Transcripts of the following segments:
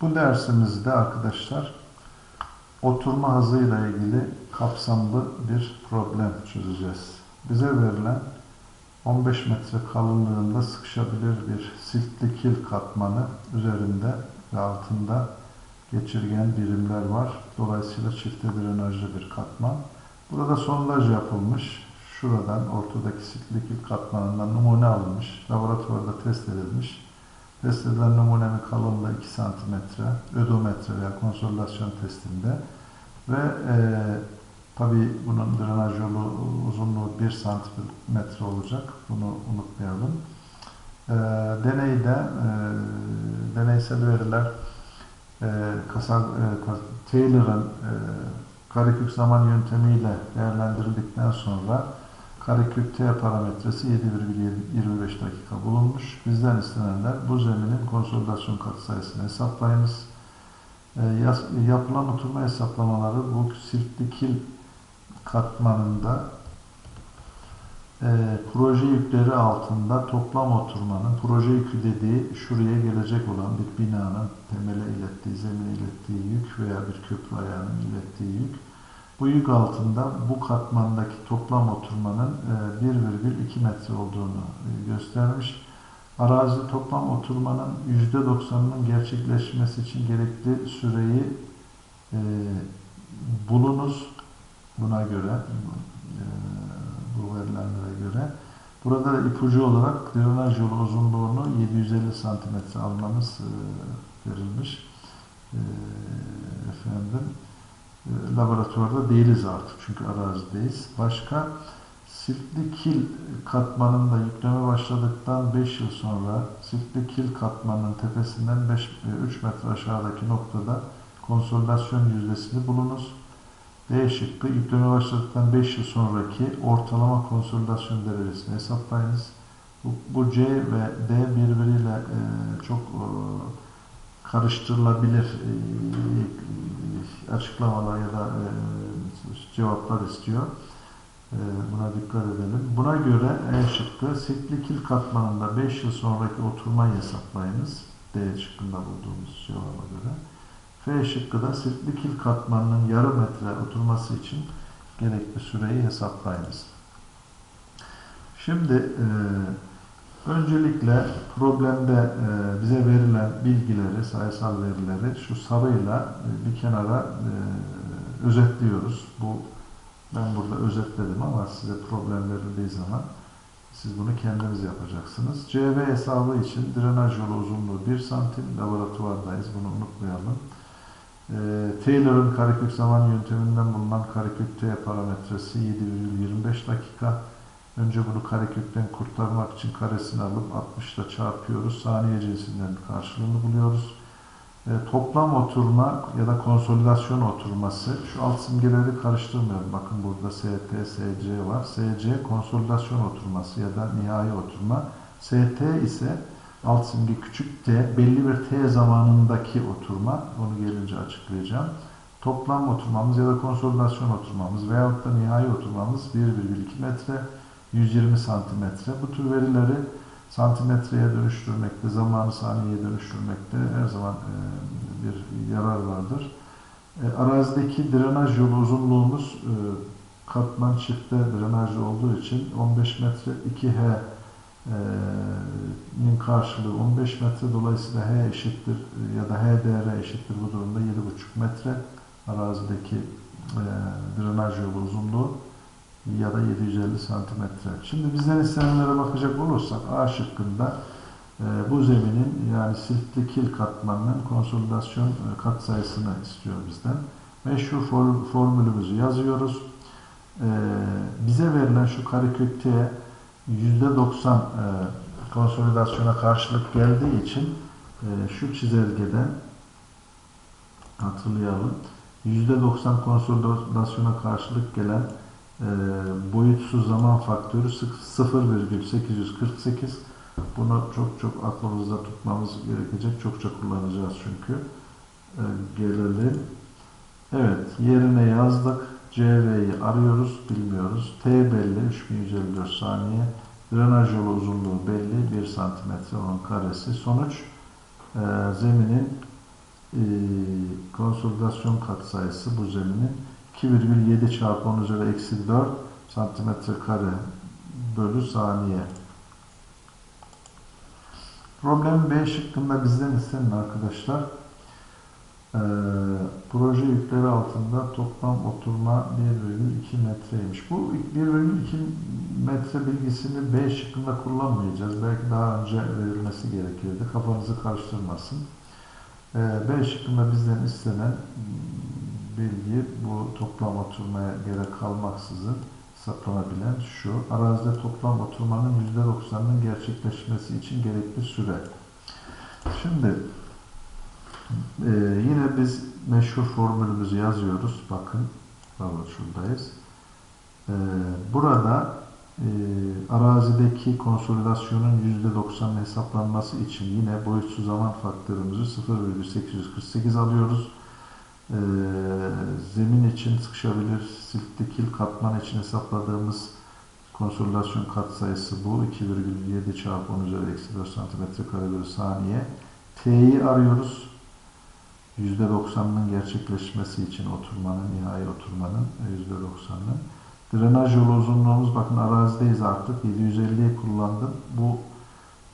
Bu dersimizde arkadaşlar oturma hızıyla ilgili kapsamlı bir problem çözeceğiz. Bize verilen 15 metre kalınlığında sıkışabilir bir siltli kil katmanı üzerinde ve altında geçirgen birimler var. Dolayısıyla çifte drenajlı bir katman. Burada sondaj yapılmış. Şuradan ortadaki siltli kil katmanından numune alınmış. Laboratuvarda test edilmiş. Test edilen numunenin kalınlığı 2 cm, ödometre veya konsolidasyon testinde ve e, tabi bunun drenaj yolu uzunluğu 1 cm olacak. Bunu unutmayalım. E, deneyde e, deneysel veriler e, Kasar, e, Taylor'ın e, karekök zaman yöntemiyle değerlendirildikten sonra karekök T parametresi 7,25 dakika bulunmuş. Bizden istenenler bu zeminin konsolidasyon katsayısını hesaplayınız. E, yapılan oturma hesaplamaları bu siltli kil katmanında e, proje yükleri altında toplam oturmanın proje yükü dediği şuraya gelecek olan bir binanın temele ilettiği, zemine ilettiği yük veya bir köprü ayağının ilettiği yük bu yük altında bu katmandaki toplam oturmanın 1,2 metre olduğunu göstermiş. Arazi toplam oturmanın %90'ının gerçekleşmesi için gerekli süreyi e, bulunuz. Buna göre e, bu verilenlere göre. Burada da ipucu olarak drenaj yolu uzunluğunu 750 santimetre almamız e, verilmiş. E, efendim e, laboratuvarda değiliz artık çünkü arazideyiz. Başka siltli kil katmanında yükleme başladıktan 5 yıl sonra siltli kil katmanının tepesinden 5, 3 metre aşağıdaki noktada konsolidasyon yüzdesini bulunuz. D şıkkı yükleme başladıktan 5 yıl sonraki ortalama konsolidasyon derecesini hesaplayınız. Bu, bu C ve D birbiriyle e, çok e, karıştırılabilir e, açıklamalar ya da e, cevaplar istiyor. E, buna dikkat edelim. Buna göre E şıkkı sitli kil katmanında 5 yıl sonraki oturmayı hesaplayınız. D şıkkında bulduğumuz cevaba göre. F şıkkı da sitli kil katmanının yarım metre oturması için gerekli süreyi hesaplayınız. Şimdi e, öncelikle problemde e, bize verilen bilgileri, sayısal verileri şu sarıyla e, bir kenara e, özetliyoruz. Bu ben burada özetledim ama size problem verildiği zaman siz bunu kendiniz yapacaksınız. CV hesabı için drenaj yolu uzunluğu 1 santim. Laboratuvardayız. Bunu unutmayalım. E, Taylor'ın karekök zaman yönteminden bulunan karekök T parametresi 7,25 dakika. Önce bunu karekökten kurtarmak için karesini alıp 60 ile çarpıyoruz. Saniye cinsinden karşılığını buluyoruz. E, toplam oturma ya da konsolidasyon oturması. Şu alt simgeleri karıştırmıyorum. Bakın burada ST, SC var. SC konsolidasyon oturması ya da nihai oturma. ST ise alt simge küçük t, belli bir t zamanındaki oturma. Onu gelince açıklayacağım. Toplam oturmamız ya da konsolidasyon oturmamız veyahut da nihai oturmamız 1,2 metre, 120 santimetre. Bu tür verileri santimetreye dönüştürmekte, zamanı saniyeye dönüştürmekte her zaman e, bir yarar vardır. E, arazideki drenaj yolu uzunluğumuz e, katman çifte drenajlı olduğu için 15 metre 2H nin karşılığı 15 metre dolayısıyla H eşittir ya da HDR eşittir bu durumda 7,5 metre arazideki drenaj yolu uzunluğu ya da 750 santimetre. Şimdi bizden istenenlere bakacak olursak A şıkkında e, bu zeminin yani siltli kil katmanının konsolidasyon e, katsayısını istiyor bizden. Meşhur for, formülümüzü yazıyoruz. E, bize verilen şu karekök T'ye %90 e, konsolidasyona karşılık geldiği için e, şu çizelgeden hatırlayalım. %90 konsolidasyona karşılık gelen boyutsuz zaman faktörü 0,848 bunu çok çok aklımızda tutmamız gerekecek. Çokça kullanacağız çünkü. E, gelelim. Evet. Yerine yazdık. CV'yi arıyoruz. Bilmiyoruz. T belli. 3154 saniye. Drenaj yolu uzunluğu belli. 1 santimetre onun karesi. Sonuç e, zeminin konsolidasyon katsayısı bu zeminin 2,7 çarpı 10 üzeri eksi 4 santimetre kare bölü saniye. Problem B şıkkında bizden istenen arkadaşlar e, proje yükleri altında toplam oturma 1,2 metreymiş. Bu 1,2 metre bilgisini B şıkkında kullanmayacağız. Belki daha önce verilmesi gerekirdi. Kafanızı karıştırmasın. E, B şıkkında bizden istenen bilgi bu toplam oturmaya gerek kalmaksızın hesaplanabilen şu. Arazide toplam oturmanın %90'ının gerçekleşmesi için gerekli süre. Şimdi e, yine biz meşhur formülümüzü yazıyoruz. Bakın, pardon şuradayız. E, burada e, arazideki konsolidasyonun %90'ın hesaplanması için yine boyutsuz zaman faktörümüzü 0,848 alıyoruz. Ee, zemin için sıkışabilir siltlikil katman için hesapladığımız konsolidasyon katsayısı bu. 2,7 çarpı 10 üzeri eksi 4 santimetre kare bölü saniye. T'yi arıyoruz. %90'ın gerçekleşmesi için oturmanın, nihai oturmanın %90'ın. Drenaj yolu uzunluğumuz bakın arazideyiz artık. 750'yi kullandım. Bu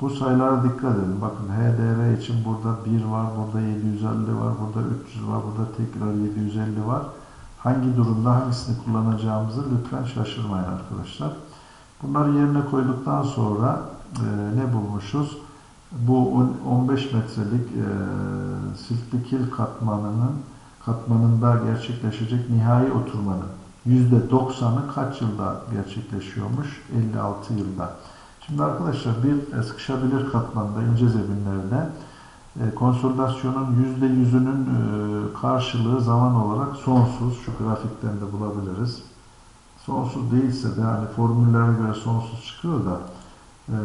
bu sayılara dikkat edin. Bakın HDR için burada 1 var, burada 750 var, burada 300 var, burada tekrar 750 var. Hangi durumda hangisini kullanacağımızı lütfen şaşırmayın arkadaşlar. Bunları yerine koyduktan sonra e, ne bulmuşuz? Bu 15 metrelik e, siltlikil katmanının katmanında gerçekleşecek nihai oturmanın %90'ı kaç yılda gerçekleşiyormuş? 56 yılda. Şimdi arkadaşlar bir sıkışabilir katmanda ince zeminlerde e, konsolidasyonun %100'ünün e, karşılığı zaman olarak sonsuz. Şu grafikten de bulabiliriz. Sonsuz değilse de hani formüllere göre sonsuz çıkıyor da e,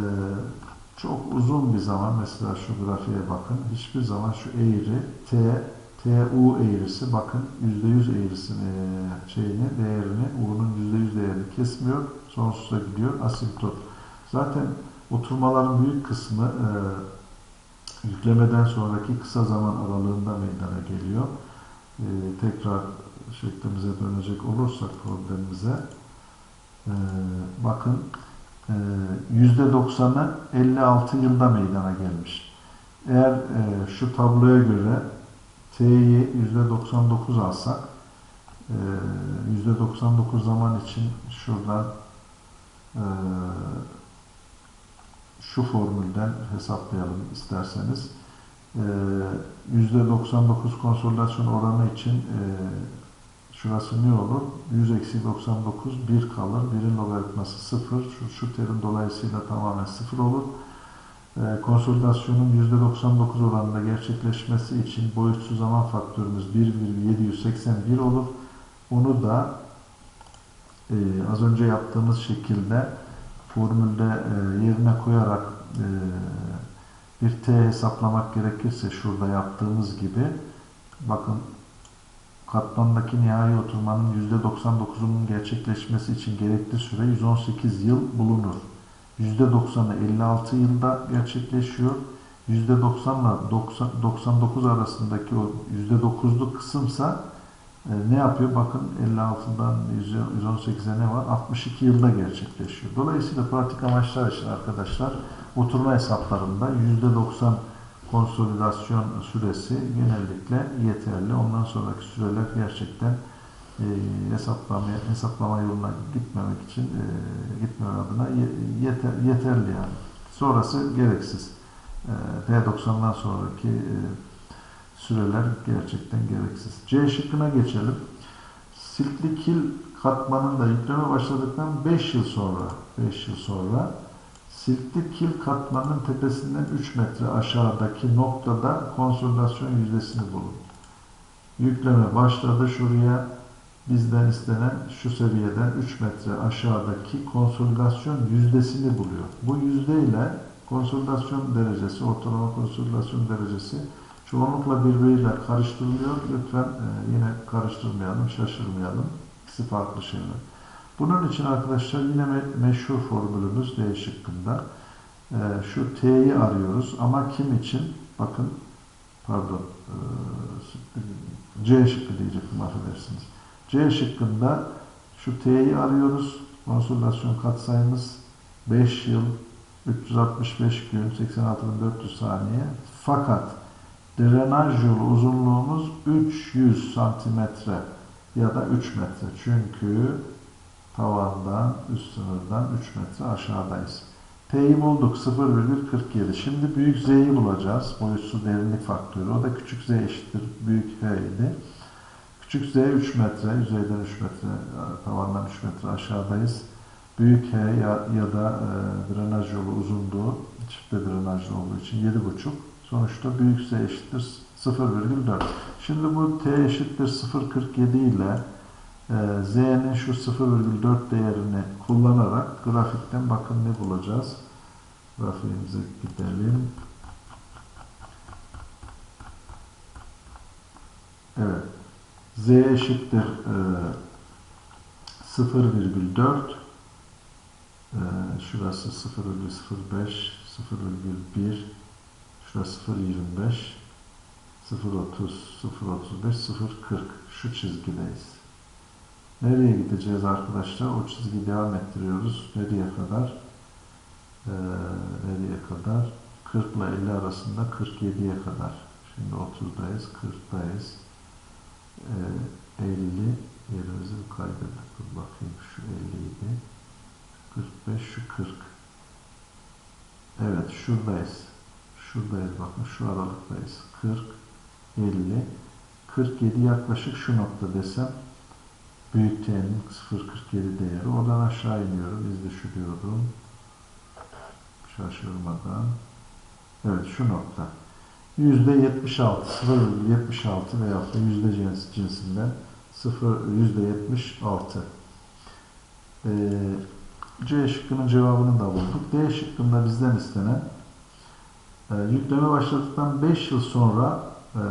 çok uzun bir zaman mesela şu grafiğe bakın. Hiçbir zaman şu eğri T TU eğrisi bakın %100 eğrisini şeyini değerini U'nun %100 değerini kesmiyor. Sonsuza gidiyor. Asimptot. Zaten oturmaların büyük kısmı e, yüklemeden sonraki kısa zaman aralığında meydana geliyor. E, tekrar şeklimize dönecek olursak problemimize e, bakın e, %90'ı 56 yılda meydana gelmiş. Eğer e, şu tabloya göre T'yi %99 alsak e, %99 zaman için şuradan e, şu formülden hesaplayalım isterseniz. %99 konsolidasyon oranı için e, şurası ne olur? 100 eksi 99 1 kalır. 1'in logaritması 0. Şu, şu terim dolayısıyla tamamen 0 olur. E, konsolidasyonun %99 oranında gerçekleşmesi için boyutsuz zaman faktörümüz 1,781 olur. Onu da e, az önce yaptığımız şekilde formülde e, yerine koyarak e, bir t hesaplamak gerekirse şurada yaptığımız gibi bakın katmandaki nihai oturmanın %99'unun gerçekleşmesi için gerekli süre 118 yıl bulunur. %90'ı 56 yılda gerçekleşiyor. %90 ile 99 arasındaki o %9'luk kısımsa e, ne yapıyor? Bakın 56'dan 118'e ne var? 62 yılda gerçekleşiyor. Dolayısıyla pratik amaçlar için arkadaşlar oturma hesaplarında %90 konsolidasyon süresi genellikle yeterli. Ondan sonraki süreler gerçekten e, hesaplamaya, hesaplama yoluna gitmemek için e, adına yeter, yeterli yani. Sonrası gereksiz. E, P90'dan sonraki e, süreler gerçekten gereksiz. C şıkkına geçelim. Siltli kil katmanında yükleme başladıktan 5 yıl sonra 5 yıl sonra siltli kil katmanın tepesinden 3 metre aşağıdaki noktada konsolidasyon yüzdesini bulun. Yükleme başladı şuraya bizden istenen şu seviyeden 3 metre aşağıdaki konsolidasyon yüzdesini buluyor. Bu yüzdeyle konsolidasyon derecesi, ortalama konsolidasyon derecesi çoğunlukla birbiriyle karıştırılıyor. Lütfen e, yine karıştırmayalım, şaşırmayalım. İkisi farklı şeyler. Bunun için arkadaşlar yine me meşhur formülümüz D şıkkında. E, şu T'yi arıyoruz ama kim için? Bakın, pardon, e, C şıkkı diyecektim affedersiniz. C şıkkında şu T'yi arıyoruz. Konsolidasyon katsayımız 5 yıl 365 gün 86.400 saniye. Fakat drenaj yolu uzunluğumuz 300 santimetre ya da 3 metre. Çünkü tavandan, üst sınırdan 3 metre aşağıdayız. T'yi bulduk 0,47. Şimdi büyük Z'yi bulacağız. Boyutsuz derinlik faktörü. O da küçük Z eşittir büyük H idi. Küçük Z 3 metre, yüzeyden 3 metre, tavandan 3 metre aşağıdayız. Büyük H ya, ya da e, drenaj yolu uzunluğu çifte drenajlı olduğu için 7,5. Sonuçta büyük Z eşittir 0,4. Şimdi bu T eşittir 0,47 ile e, Z'nin şu 0,4 değerini kullanarak grafikten bakın ne bulacağız. Grafiğimize gidelim. Evet. Z eşittir e, 0,4 e, şurası 0,05 0,1 şurası 0,25 0,30 0,35 0,40 şu çizgideyiz. Nereye gideceğiz arkadaşlar? O çizgi devam ettiriyoruz. Nereye kadar? Ee, nereye kadar? 40 ile 50 arasında 47'ye kadar. Şimdi 30'dayız, 40'dayız. Ee, 50 yerimizi kaydettik. Dur bakayım şu 50 idi. 45, şu 40. Evet, şuradayız. Şuradayız bakın, şu aralıktayız. 40, 50, 47 yaklaşık şu nokta desem büyük T'nin 0.47 değeri. Oradan aşağı iniyorum. İz düşürüyorum. Şaşırmadan. Evet şu nokta. Yüzde 76, 0.76 veyahut da yüzde cins, cinsinden 0, yüzde 76. Ee, C şıkkının cevabını da bulduk. D şıkkında bizden istenen e, yükleme başladıktan 5 yıl sonra e,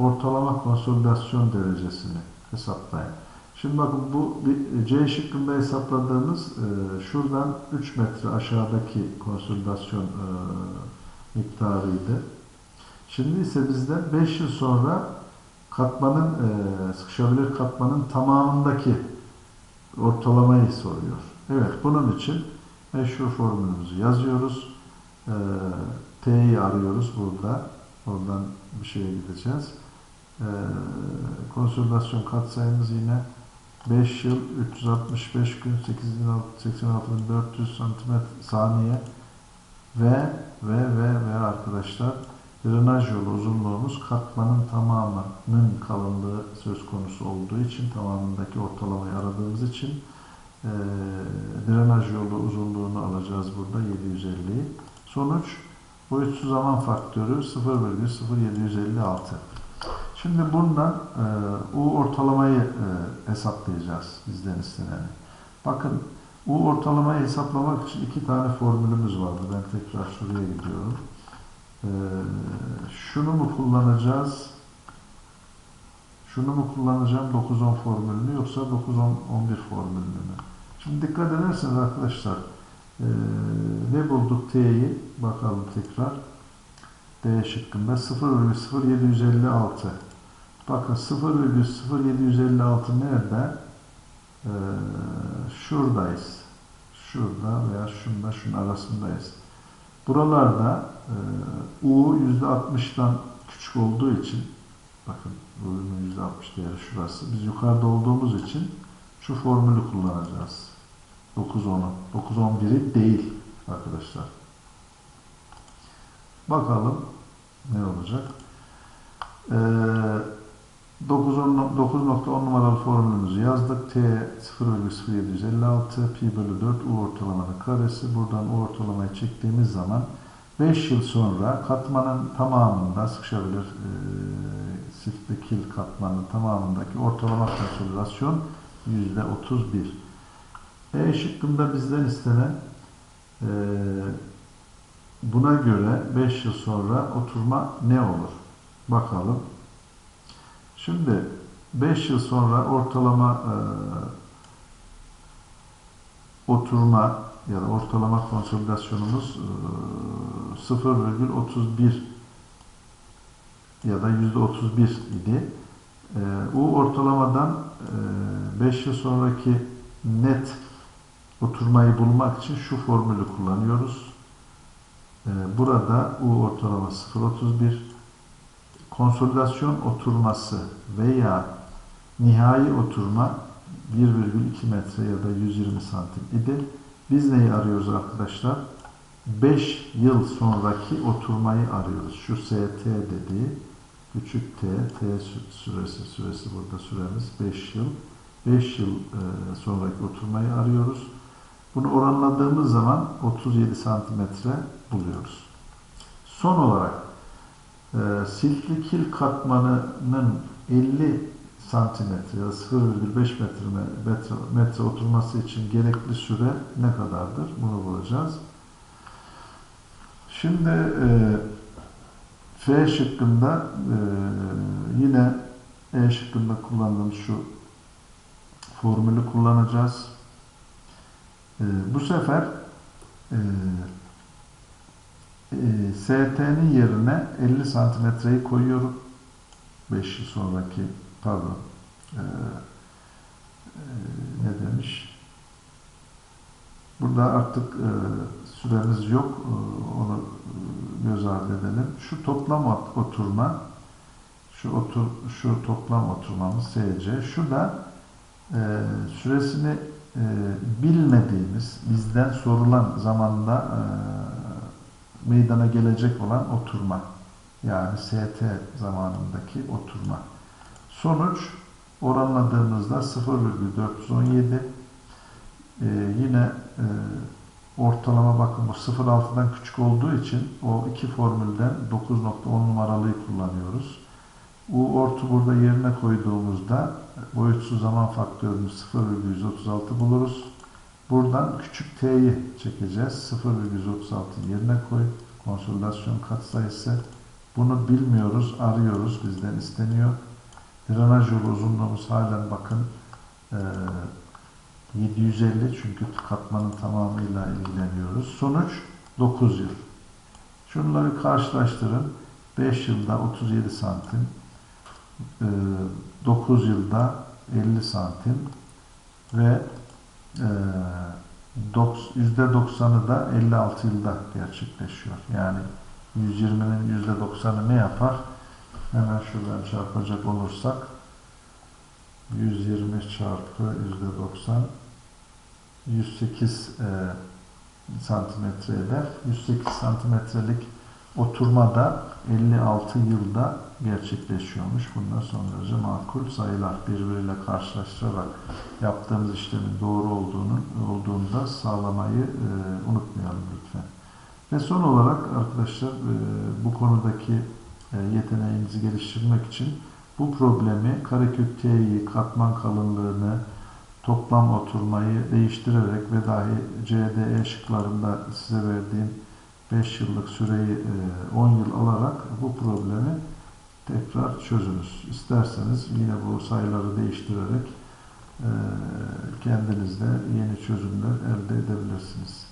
ortalama konsolidasyon derecesini hesaplayın. Şimdi bakın bu C şıkkında hesapladığımız e, şuradan 3 metre aşağıdaki konsolidasyon e, miktarıydı. Şimdi ise bizden 5 yıl sonra katmanın e, sıkışabilir katmanın tamamındaki ortalamayı soruyor. Evet bunun için meşhur formülümüzü yazıyoruz. E, T'yi arıyoruz burada. Oradan bir şeye gideceğiz. E, konsolidasyon katsayımız yine 5 yıl 365 gün 86.400 santimetre saniye ve ve ve ve arkadaşlar drenaj yolu uzunluğumuz katmanın tamamının kalınlığı söz konusu olduğu için tamamındaki ortalamayı aradığımız için e, drenaj yolu uzunluğunu alacağız burada 750'yi. Sonuç boyutsuz zaman faktörü 0,0756. Şimdi bundan e, U ortalamayı e, hesaplayacağız bizden isteneni. Bakın U ortalamayı hesaplamak için iki tane formülümüz vardı. Ben tekrar şuraya gidiyorum. E, şunu mu kullanacağız? Şunu mu kullanacağım 9-10 formülünü yoksa 9-10-11 formülünü mü? Şimdi dikkat ederseniz arkadaşlar e, ne bulduk T'yi bakalım tekrar. D şıkkında 0,0756 Bakın 0,0756 nerede? Ee, şuradayız. Şurada veya şunda şunun arasındayız. Buralarda e, U %60'dan küçük olduğu için bakın U'nun %60 değeri şurası. Biz yukarıda olduğumuz için şu formülü kullanacağız. 910'u. 911'i değil arkadaşlar. Bakalım ne olacak? Ee, 9.10 numaralı formülümüzü yazdık. T 0,0756 pi bölü 4 U ortalamanın karesi. Buradan U ortalamayı çektiğimiz zaman 5 yıl sonra katmanın tamamında sıkışabilir e, siftli kil katmanın tamamındaki ortalama konsolidasyon %31. E şıkkında bizden istenen e, buna göre 5 yıl sonra oturma ne olur? Bakalım. Şimdi 5 yıl sonra ortalama e, oturma ya da ortalama konsolidasyonumuz e, 0,31 ya da yüzde 31 idi. E, U ortalamadan 5 yıl sonraki net oturmayı bulmak için şu formülü kullanıyoruz. E, burada U ortalama 0.31 konsolidasyon oturması veya nihai oturma 1,2 metre ya da 120 santim idi. Biz neyi arıyoruz arkadaşlar? 5 yıl sonraki oturmayı arıyoruz. Şu ST dediği küçük t, t süresi, süresi burada süremiz 5 yıl. 5 yıl e, sonraki oturmayı arıyoruz. Bunu oranladığımız zaman 37 santimetre buluyoruz. Son olarak e, siltli kil katmanının 50 santimetre ya da 0,5 metre, metre, metre oturması için gerekli süre ne kadardır? Bunu bulacağız. Şimdi e, F şıkkında e, yine E şıkkında kullandığımız şu formülü kullanacağız. E, bu sefer e, e, ST'nin yerine 50 santimetreyi koyuyorum. 5 yıl sonraki pardon e, e, ne demiş? Burada artık e, süremiz yok. E, onu göz ardı edelim. Şu toplam oturma şu otur şu toplam oturmamız SC. Şu da e, süresini e, bilmediğimiz, bizden sorulan zamanda e, meydana gelecek olan oturma. Yani ST zamanındaki oturma. Sonuç oranladığımızda 0,417 ee, yine e, ortalama bakın bu 0.6'dan küçük olduğu için o iki formülden 9.10 numaralıyı kullanıyoruz. U ortu burada yerine koyduğumuzda boyutsuz zaman faktörünü 0,136 buluruz. Buradan küçük t'yi çekeceğiz. 0,136 yerine koy. Konsolidasyon katsayısı. Bunu bilmiyoruz, arıyoruz. Bizden isteniyor. Drenaj yolu uzunluğumuz halen bakın 750 çünkü katmanın tamamıyla ilgileniyoruz. Sonuç 9 yıl. Şunları karşılaştırın. 5 yılda 37 santim, 9 yılda 50 santim ve %90'ı da 56 yılda gerçekleşiyor. Yani 120'nin %90'ı ne yapar? Hemen şuradan çarpacak olursak 120 çarpı %90 108 e, santimetre eder. 108 santimetrelik oturma da 56 yılda gerçekleşiyormuş. Bunlar son derece makul sayılar. Birbiriyle karşılaştırarak yaptığımız işlemin doğru olduğunu olduğunda sağlamayı e, unutmayalım lütfen. Ve son olarak arkadaşlar e, bu konudaki e, yeteneğinizi geliştirmek için bu problemi karekök T'yi, katman kalınlığını, toplam oturmayı değiştirerek ve dahi CDE şıklarında size verdiğim 5 yıllık süreyi 10 yıl alarak bu problemi tekrar çözünüz. İsterseniz yine bu sayıları değiştirerek kendinizde yeni çözümler elde edebilirsiniz.